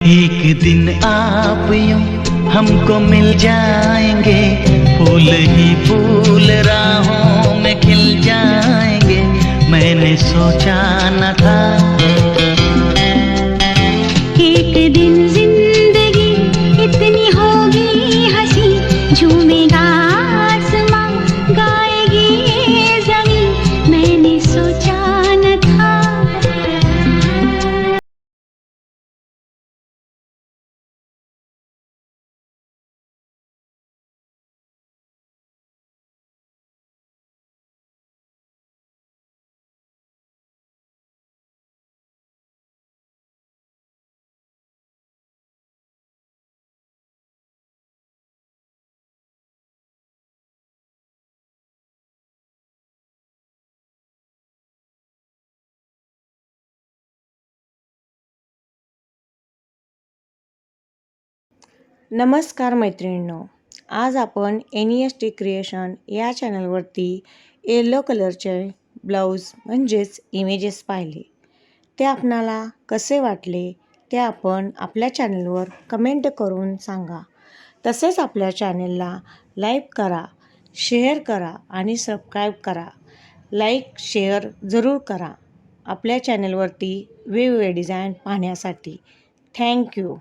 एक दिन आप यूँ हमको मिल जाएँगे, फूल ही फूल राहों में खिल जाएँगे। मैंने सोचा न था। एक दिन ज़िंदगी इतनी होगी हँसी झूमेगा नमस्कार मैत्रिणींनो आज आपण N E S T creation या चॅनलवरती येलो कलरचे ब्लाऊज म्हणजेच इमेजेस पाहिले. ते आपणाला कसे वाटले ते आपण आपल्या चॅनलवर कमेंट करून सांगा. तसेच आपल्या चॅनलला लाईक करा शेअर करा आणि सबस्क्राईब करा. लाईक शेअर जरूर करा आपल्या चॅनलवरती वेगवेगळे डिझाईन पाहण्यासाठी. थँक्यू